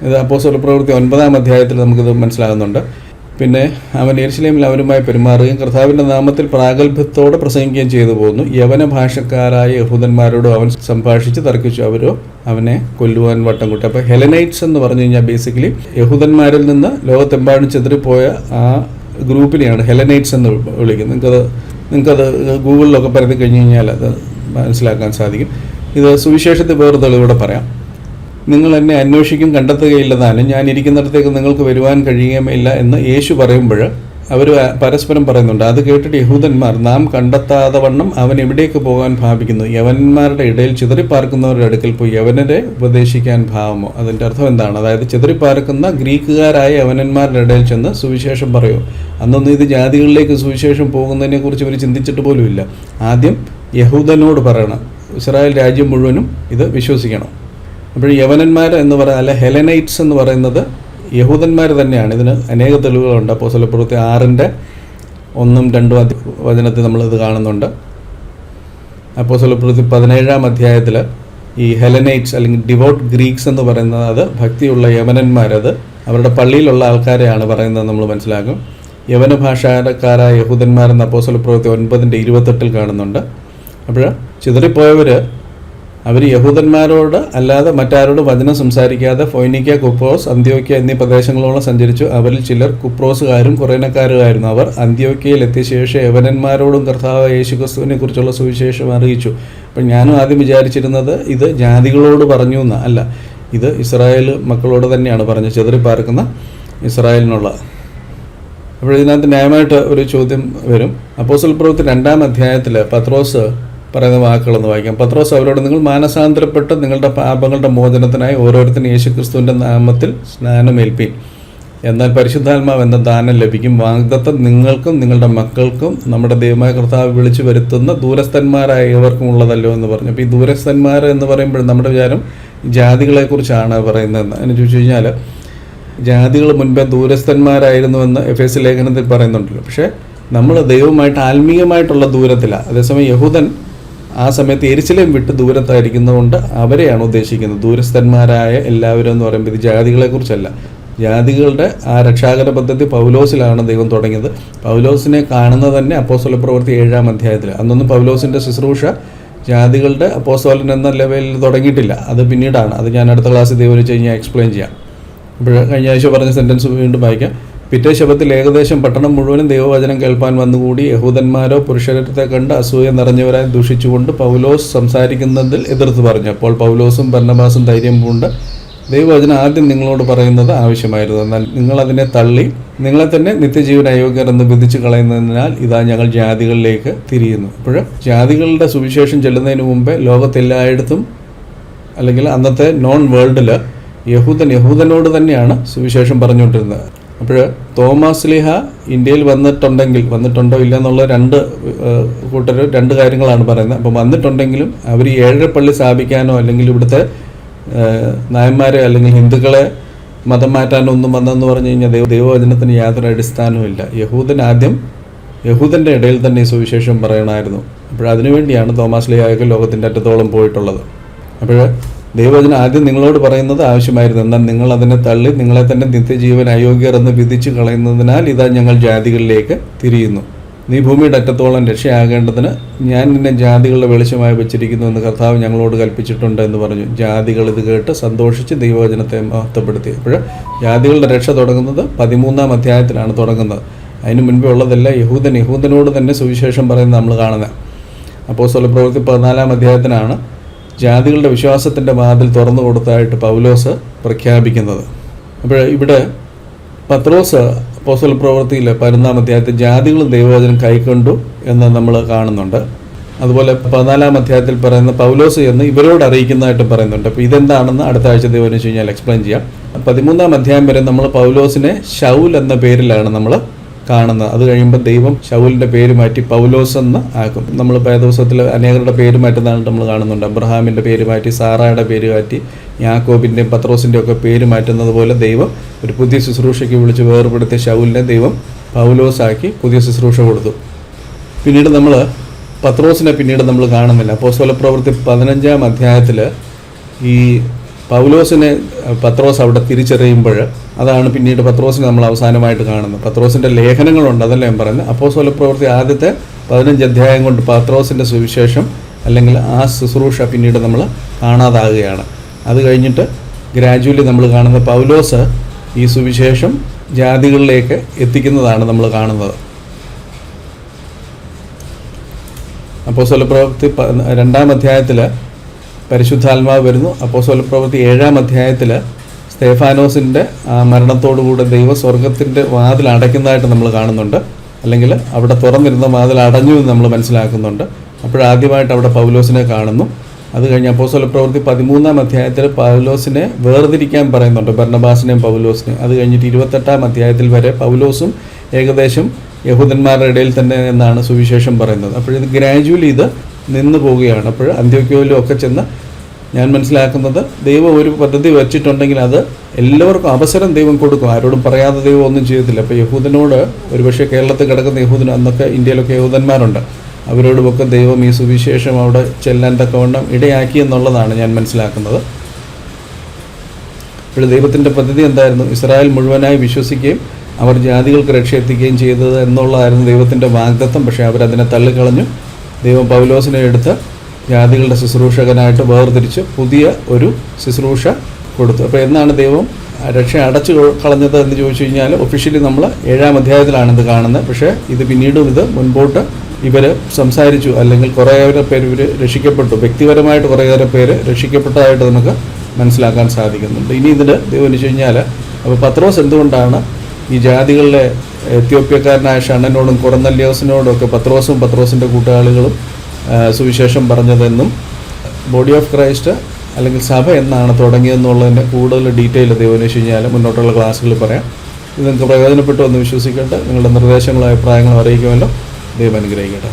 ഇത് അപ്പോസ്തല പ്രവൃത്തി ഒൻപതാം അധ്യായത്തിൽ നമുക്കിത് മനസ്സിലാകുന്നുണ്ട്. പിന്നെ അവൻ എരിശിലേമിൽ അവരുമായി പെരുമാറുകയും കർത്താവിന്റെ നാമത്തിൽ പ്രാഗൽഭ്യത്തോടെ പ്രസംഗിക്കുകയും ചെയ്തു പോകുന്നു യവന ഭാഷക്കാരായ യഹൂദന്മാരോടും അവൻ സംഭാഷിച്ച് തർക്കിച്ചു അവരോ അവനെ കൊല്ലുവാൻ വട്ടം കൂട്ടി. അപ്പോൾ ഹെലനൈറ്റ്സ് എന്ന് പറഞ്ഞു കഴിഞ്ഞാൽ ബേസിക്കലി യഹൂദന്മാരിൽ നിന്ന് ലോകത്തെമ്പാടും ചെതിരിപ്പോയ ആ ഗ്രൂപ്പിനെയാണ് ഹെലനൈറ്റ്സ് എന്ന് വിളിക്കുന്നത്. നിങ്ങൾക്കത് നിങ്ങൾക്കത് ഗൂഗിളിലൊക്കെ പരതി കഴിഞ്ഞു കഴിഞ്ഞാൽ അത് മനസ്സിലാക്കാൻ സാധിക്കും. ഇത് സുവിശേഷത്തെ വേറെ തെളിവോടെ പറയാം. നിങ്ങൾ എന്നെ അന്വേഷിക്കും കണ്ടെത്തുകയില്ലെന്നാലും ഞാൻ ഇരിക്കുന്നിടത്തേക്ക് നിങ്ങൾക്ക് വരുവാൻ കഴിയുകയില്ല എന്ന് യേശു പറയുമ്പോൾ അവർ പരസ്പരം പറയുന്നുണ്ട്. അത് കേട്ടിട്ട് യഹൂദന്മാർ നാം കണ്ടെത്താതെ വണ്ണം അവൻ എവിടേക്ക് പോകാൻ ഭാവിക്കുന്നു? യവന്മാരുടെ ഇടയിൽ ചിതറിപ്പാർക്കുന്നവരുടെ അടുക്കൽ പോയി യവനരെ ഉപദേശിക്കാൻ ഭാവമോ? അതിന്റെ അർത്ഥം എന്താണ്? അതായത് ചിതറിപ്പാർക്കുന്ന ഗ്രീക്കുകാരായ യവനന്മാരുടെ ഇടയിൽ ചെന്ന് സുവിശേഷം പറയൂ. അന്നൊന്നും ഇത് ജാതികളിലേക്ക് സുവിശേഷം പോകുന്നതിനെക്കുറിച്ച് ഇവർ ചിന്തിച്ചിട്ട് പോലുമില്ല. ആദ്യം യഹൂദനോട് പറയണം. ഇസ്രായേൽ രാജ്യം മുഴുവനും ഇത് വിശ്വസിക്കണം. അപ്പോൾ യവനന്മാർ എന്ന് പറയുന്ന അല്ലെ ഹെലനൈറ്റ്സ് എന്ന് പറയുന്നത് യഹൂദന്മാർ തന്നെയാണ്. ഇതിന് അനേക തെളിവുകളുണ്ട്. അപ്പോൾ സ്വലപ്രവൃത്തി ആറിന്റെ ഒന്നും രണ്ടും അധ്യ- വചനത്തിൽ നമ്മളിത് കാണുന്നുണ്ട്. അപ്പോൾ സ്വലപ്രവൃത്തി പതിനേഴാം അധ്യായത്തിൽ ഈ ഹെലനൈറ്റ്സ് അല്ലെങ്കിൽ ഡിവോട്ട് ഗ്രീക്സ് എന്ന് പറയുന്നത് അത് ഭക്തിയുള്ള യവനന്മാരത് അവരുടെ പള്ളിയിലുള്ള ആൾക്കാരെയാണ് പറയുന്നത് നമ്മൾ മനസ്സിലാക്കും. യവന ഭാഷക്കാരായ യഹൂദന്മാരെന്ന് അപ്പോസ്തല പ്രവൃത്തി ഒൻപതിന്റെ ഇരുപത്തെട്ടിൽ കാണുന്നുണ്ട്. അപ്പോൾ ചിതറിപ്പോയവർ അവർ യഹൂദന്മാരോട് അല്ലാതെ മറ്റാരോട് വചനം സംസാരിക്കാതെ ഫൊയ്നിക്ക കുപ്രോസ് അന്ത്യോക്യ എന്നീ പ്രദേശങ്ങളോളം സഞ്ചരിച്ചു. അവരിൽ ചിലർ കുപ്രോസുകാരും കുറേനക്കാരുമായിരുന്നു അവർ അന്ത്യോക്യയിൽ എത്തിയ ശേഷം യവനന്മാരോടും കർത്താവ് യേശുക്രിസ്തുവിനെ കുറിച്ചുള്ള സുവിശേഷം അറിയിച്ചു. അപ്പം ഞാനും ആദ്യം വിചാരിച്ചിരുന്നത് ഇത് ജാതികളോട് പറഞ്ഞു എന്ന്. അല്ല ഇത് ഇസ്രായേൽ മക്കളോട് തന്നെയാണ് പറഞ്ഞത്. ചെതറിപ്പാർക്കുന്ന ഇസ്രായേലിനുള്ള. അപ്പോൾ ഇതിനകത്ത് ന്യായമായിട്ട് ഒരു ചോദ്യം വരും. അപ്പോസൽ പ്രവൃത്തി രണ്ടാം അധ്യായത്തിൽ പത്രോസ് പറയുന്ന വാക്കുകളൊന്ന് വായിക്കാം. പത്രോസ് അവരോട് നിങ്ങൾ മാനസാന്തരപ്പെട്ട് നിങ്ങളുടെ പാപങ്ങളുടെ മോചനത്തിനായി ഓരോരുത്തരും യേശുക്രിസ്തുവിന്റെ നാമത്തിൽ സ്നാനമേൽപ്പീൻ. എന്നാൽ പരിശുദ്ധാത്മാവ് എന്ന ദാനം ലഭിക്കും. വാഗ്ദത്തം നിങ്ങൾക്കും നിങ്ങളുടെ മക്കൾക്കും നമ്മുടെ ദൈവമായ കർത്താവ് വിളിച്ചു വരുത്തുന്ന ദൂരസ്ഥന്മാരായവർക്കും ഉള്ളതല്ലോ എന്ന് പറഞ്ഞു. അപ്പോൾ ഈ ദൂരസ്ഥന്മാർ എന്ന് പറയുമ്പോൾ നമ്മുടെ വിചാരം ജാതികളെക്കുറിച്ചാണ് പറയുന്നത് എന്ന് ചോദിച്ചു കഴിഞ്ഞാൽ ജാതികൾ മുൻപേ ദൂരസ്ഥന്മാരായിരുന്നുവെന്ന് എഫ് എസ് ലേഖനത്തിൽ പറയുന്നുണ്ടല്ലോ. പക്ഷേ നമ്മൾ ദൈവമായിട്ട് ആത്മീയമായിട്ടുള്ള ദൂരത്തിലാണ് അതേസമയം യഹൂദൻ ആ സമയത്ത് എരിശിലേം വിട്ട് ദൂരത്തായിരിക്കുന്നതുകൊണ്ട് അവരെയാണ് ഉദ്ദേശിക്കുന്നത്. ദൂരസ്ഥന്മാരായ എല്ലാവരും എന്ന് പറയുമ്പോൾ ഇത് ജാതികളെക്കുറിച്ചല്ല. ജാതികളുടെ ആ രക്ഷാകര പദ്ധതി പൗലോസിലാണ് ദൈവം തുടങ്ങിയത്. പൗലോസിനെ കാണുന്നത് തന്നെ അപ്പോസ്വല പ്രവൃത്തി ഏഴാം അധ്യായത്തിൽ അന്നൊന്നും പൗലോസിന്റെ ശുശ്രൂഷ ജാതികളുടെ അപ്പോസ്വലൻ എന്ന ലെവലിൽ തുടങ്ങിയിട്ടില്ല. അത് പിന്നീടാണ്. അത് ഞാൻ അടുത്ത ക്ലാസ്സിൽ ദൈവം കഴിഞ്ഞാൽ എക്സ്പ്ലെയിൻ ചെയ്യാം. അപ്പോൾ കഴിഞ്ഞ ആഴ്ച പറഞ്ഞ സെന്റൻസ് വീണ്ടും വായിക്കാം. പിറ്റേ ശബത്തിൽ ഏകദേശം പട്ടണം മുഴുവനും ദൈവവചനം കേൾപ്പാൻ വന്നുകൂടി യഹൂദന്മാരോ പുരുഷരത്തെ കണ്ട് അസൂയ നിറഞ്ഞവരായി ദൂഷിച്ചുകൊണ്ട് പൗലോസ് സംസാരിക്കുന്നതിൽ എതിർത്ത് പറഞ്ഞു. അപ്പോൾ പൗലോസും ഭരണബാസും ധൈര്യം പൂണ്ട് ദൈവവചനം ആദ്യം നിങ്ങളോട് പറയുന്നത് ആവശ്യമായിരുന്നു. എന്നാൽ നിങ്ങൾ അതിനെ തള്ളി നിങ്ങളെ തന്നെ നിത്യജീവൻ അയോഗ്യർ എന്ന് വിധിച്ചു കളയുന്നതിനാൽ ഇതാ ഞങ്ങൾ ജാതികളിലേക്ക് തിരിയുന്നു. അപ്പോൾ ജാതികളുടെ സുവിശേഷം ചെല്ലുന്നതിന് മുമ്പേ ലോകത്തെല്ലായിടത്തും അല്ലെങ്കിൽ അന്നത്തെ നോൺ വേൾഡിൽ യഹൂദൻ യഹൂദനോട് തന്നെയാണ് സുവിശേഷം പറഞ്ഞുകൊണ്ടിരുന്നത്. അപ്പോൾ തോമസ് ലിഹ ഇന്ത്യയിൽ വന്നിട്ടുണ്ടെങ്കിൽ വന്നിട്ടുണ്ടോ ഇല്ല എന്നുള്ള രണ്ട് കൂട്ടർ രണ്ട് കാര്യങ്ങളാണ് പറയുന്നത്. അപ്പം വന്നിട്ടുണ്ടെങ്കിലും അവർ ഏഴരപ്പള്ളി ഏഴര പള്ളി സ്ഥാപിക്കാനോ അല്ലെങ്കിൽ ഇവിടുത്തെ നായന്മാരെ അല്ലെങ്കിൽ ഹിന്ദുക്കളെ മതം മാറ്റാനോ ഒന്നും വന്നെന്ന് പറഞ്ഞു കഴിഞ്ഞാൽ ദൈവ ദൈവവചനത്തിന് യാതൊരു അടിസ്ഥാനവും ഇല്ല. യഹൂദൻ ആദ്യം യഹൂദന്റെ ഇടയിൽ തന്നെ ഈ സുവിശേഷം പറയണമായിരുന്നു. അപ്പോൾ അതിനുവേണ്ടിയാണ് തോമസ് ലിഹായൊക്കെ ലോകത്തിന്റെ അറ്റത്തോളം പോയിട്ടുള്ളത്. അപ്പോൾ ദൈവവചനം ആദ്യം നിങ്ങളോട് പറയുന്നത് ആവശ്യമായിരുന്നു. എന്നാൽ നിങ്ങൾ അതിനെ തള്ളി നിങ്ങളെ തന്നെ നിത്യജീവൻ അയോഗ്യർ എന്ന് വിധിച്ചു കളയുന്നതിനാൽ ഇതാ ഞങ്ങൾ ജാതികളിലേക്ക് തിരിയുന്നു. നീ ഭൂമിയുടെ അറ്റത്തോളം രക്ഷയാകേണ്ടതിന് ഞാൻ നിന്നെ ജാതികളുടെ വെളിച്ചമായി വെച്ചിരിക്കുന്നു എന്ന് കർത്താവ് ഞങ്ങളോട് കൽപ്പിച്ചിട്ടുണ്ട് എന്ന് പറഞ്ഞു. ജാതികൾ ഇത് കേട്ട് സന്തോഷിച്ച് ദൈവവചനത്തെ മഹത്വപ്പെടുത്തി. അപ്പോൾ ജാതികളുടെ രക്ഷ തുടങ്ങുന്നത് പതിമൂന്നാം അധ്യായത്തിലാണ് തുടങ്ങുന്നത്. അതിന് മുൻപേ ഉള്ളതല്ല യഹൂദൻ യഹൂദനോട് തന്നെ സുവിശേഷം പറയുന്നത് നമ്മൾ കാണുന്നത്. അപ്പോൾ സ്വലപ്രവൃത്തി പതിനാലാം അധ്യായത്തിനാണ് ജാതികളുടെ വിശ്വാസത്തിന്റെ വാതിൽ തുറന്നു കൊടുത്തായിട്ട് പൗലോസ് പ്രഖ്യാപിക്കുന്നത്. അപ്പോൾ ഇവിടെ പത്രോസ് പോസൽ പ്രവൃത്തിയിൽ പതിനൊന്നാം അധ്യായത്തിൽ ജാതികളും ദൈവവചനം കൈക്കൊണ്ടു എന്ന് നമ്മൾ കാണുന്നുണ്ട്. അതുപോലെ പതിനാലാം അധ്യായത്തിൽ പറയുന്ന പൗലോസ് എന്ന് ഇവരോട് അറിയിക്കുന്നതായിട്ട് പറയുന്നുണ്ട്. അപ്പോൾ ഇതെന്താണെന്ന് അടുത്ത ആഴ്ച ദൈവം കഴിഞ്ഞാൽ എക്സ്പ്ലെയിൻ ചെയ്യാം. പതിമൂന്നാം അധ്യായം വരെ നമ്മൾ പൗലോസിനെ ഷൗൽ എന്ന പേരിലാണ് നമ്മൾ കാണുന്നത് അത് കഴിയുമ്പോൾ ദൈവം ഷൗലിന്റെ പേര് മാറ്റി പൗലോസ് എന്ന് ആക്കും. നമ്മൾ ദിവസത്തിൽ അനേകരുടെ പേര് മാറ്റുന്നതാണ് നമ്മൾ കാണുന്നുണ്ട്. അബ്രഹാമിന്റെ പേര് മാറ്റി സാറായുടെ പേര് മാറ്റി യാക്കോബിന്റെയും പത്രോസിന്റെയും ഒക്കെ പേര് മാറ്റുന്നത് പോലെ ദൈവം ഒരു പുതിയ ശുശ്രൂഷയ്ക്ക് വിളിച്ച് വേർപെടുത്തിയ ഷൗലിനെ ദൈവം പൗലോസാക്കി പുതിയ ശുശ്രൂഷ കൊടുത്തു. പിന്നീട് നമ്മൾ പത്രോസിനെ പിന്നീട് നമ്മൾ കാണുന്നില്ല. അപ്പോൾ പ്രവൃത്തി പതിനഞ്ചാം അധ്യായത്തിൽ ഈ പൗലോസിനെ പത്രോസ് അവിടെ തിരിച്ചറിയുമ്പോൾ അതാണ് പിന്നീട് പത്രോസിനെ നമ്മൾ അവസാനമായിട്ട് കാണുന്നത്. പത്രോസിന്റെ ലേഖനങ്ങളുണ്ട് അതല്ല ഞാൻ പറയുന്നത്? അപ്പോൾ പ്രവൃത്തി ആദ്യത്തെ പതിനഞ്ച് അധ്യായം കൊണ്ട് പത്രോസിന്റെ സുവിശേഷം അല്ലെങ്കിൽ ആ ശുശ്രൂഷ പിന്നീട് നമ്മൾ കാണാതാകുകയാണ്. അത് കഴിഞ്ഞിട്ട് ഗ്രാജുവലി നമ്മൾ കാണുന്ന പൗലോസ് ഈ സുവിശേഷം ജാതികളിലേക്ക് എത്തിക്കുന്നതാണ് നമ്മൾ കാണുന്നത്. അപ്പോൾ സ്വലപ്രവൃത്തി രണ്ടാം അധ്യായത്തിൽ പരിശുദ്ധാത്മാവ് വരുന്നു. അപ്പോൾ സ്വലപ്രവൃത്തി ഏഴാം അധ്യായത്തിൽ സ്തേഫാനോസിന്റെ മരണത്തോടുകൂടെ ദൈവ സ്വർഗത്തിന്റെ വാതിൽ അടയ്ക്കുന്നതായിട്ട് നമ്മൾ കാണുന്നുണ്ട്. അല്ലെങ്കിൽ അവിടെ തുറന്നിരുന്ന വാതിൽ അടഞ്ഞു എന്ന് നമ്മൾ മനസ്സിലാക്കുന്നുണ്ട്. അപ്പോഴാദ്യമായിട്ട് അവിടെ പൗലോസിനെ കാണുന്നു. അത് കഴിഞ്ഞ് അപ്പോൾ സ്വലപ്രവൃത്തി പതിമൂന്നാം അധ്യായത്തിൽ പൗലോസിനെ വേർതിരിക്കാൻ പറയുന്നുണ്ട്. ഭരണബാസിനെയും പൗലോസിനെയും. അത് കഴിഞ്ഞിട്ട് ഇരുപത്തെട്ടാം അധ്യായത്തിൽ വരെ പൗലോസും ഏകദേശം യഹൂദന്മാരുടെ ഇടയിൽ തന്നെ എന്നാണ് സുവിശേഷം പറയുന്നത്. അപ്പോഴിത് ഗ്രാജുവലി ഇത് നിന്ന് പോവുകയാണ്. അപ്പോൾ അന്ത്യോക്യോയിലും ഒക്കെ ചെന്ന് ഞാൻ മനസ്സിലാക്കുന്നത് ദൈവം ഒരു പദ്ധതി വെച്ചിട്ടുണ്ടെങ്കിൽ അത് എല്ലാവർക്കും അവസരം ദൈവം കൊടുക്കും. ആരോടും പറയാതെ ദൈവം ഒന്നും ചെയ്യത്തില്ല. അപ്പോൾ യഹൂദനോട് ഒരുപക്ഷെ കേരളത്തിൽ കിടക്കുന്ന യഹൂദൻ അന്നൊക്കെ ഇന്ത്യയിലൊക്കെ യഹൂദന്മാരുണ്ട്. അവരോടുമൊക്കെ ദൈവം ഈ സുവിശേഷം അവിടെ ചെല്ലാൻ തക്കവണ്ണം ഇടയാക്കി എന്നുള്ളതാണ് ഞാൻ മനസ്സിലാക്കുന്നത്. ഇപ്പോൾ ദൈവത്തിന്റെ പദ്ധതി എന്തായിരുന്നു? ഇസ്രായേൽ മുഴുവനായി വിശ്വസിക്കുകയും അവർ ജാതികൾക്ക് രക്ഷ എത്തിക്കുകയും ചെയ്തത് എന്നുള്ളതായിരുന്നു ദൈവത്തിന്റെ വാഗ്ദത്വം പക്ഷേ അവരതിനെ തള്ളിക്കളഞ്ഞു. ദൈവം പൗലോസിനെ എടുത്ത് ജാതികളുടെ ശുശ്രൂഷകനായിട്ട് വേർതിരിച്ച് പുതിയ ഒരു ശുശ്രൂഷ കൊടുത്തു. അപ്പോൾ എന്നാണ് ദൈവം രക്ഷ അടച്ചു കളഞ്ഞത് എന്ന് ചോദിച്ചു കഴിഞ്ഞാൽ ഒഫീഷ്യലി നമ്മൾ ഏഴാം അധ്യായത്തിലാണ് ഇത് കാണുന്നത്. പക്ഷേ ഇത് പിന്നീടും ഇത് മുൻപോട്ട് ഇവർ സംസാരിച്ചു. അല്ലെങ്കിൽ കുറേയേറെ പേര് ഇവർ രക്ഷിക്കപ്പെട്ടു. വ്യക്തിപരമായിട്ട് കുറേയേറെ പേര് രക്ഷിക്കപ്പെട്ടതായിട്ട് നമുക്ക് മനസ്സിലാക്കാൻ സാധിക്കുന്നുണ്ട്. ഇനി ഇതിൽ ദൈവം കഴിഞ്ഞാൽ അപ്പോൾ പത്രോസ് എന്തുകൊണ്ടാണ് ഈ ജാതികളിലെ എത്യോപ്യക്കാരനായ ഷണ്ണനോടും കുറന്നല്യോസിനോടും ഒക്കെ പത്രോസും പത്രോസിന്റെ കൂട്ടാളികളും സുവിശേഷം പറഞ്ഞതെന്നും ബോഡി ഓഫ് ക്രൈസ്റ്റ് അല്ലെങ്കിൽ സഭ എന്നാണ് തുടങ്ങിയതെന്നുള്ളതിന്റെ കൂടുതൽ ഡീറ്റെയിൽ ദൈവം വെച്ച് കഴിഞ്ഞാൽ മുന്നോട്ടുള്ള ക്ലാസ്സുകളിൽ പറയാം. ഇത് നിങ്ങൾക്ക് പ്രയോജനപ്പെട്ടു എന്ന് വിശ്വസിക്കട്ടെ നിങ്ങളുടെ നിർദ്ദേശങ്ങളും അഭിപ്രായങ്ങളും അറിയിക്കുമല്ലോ. ദൈവം അനുഗ്രഹിക്കട്ടെ.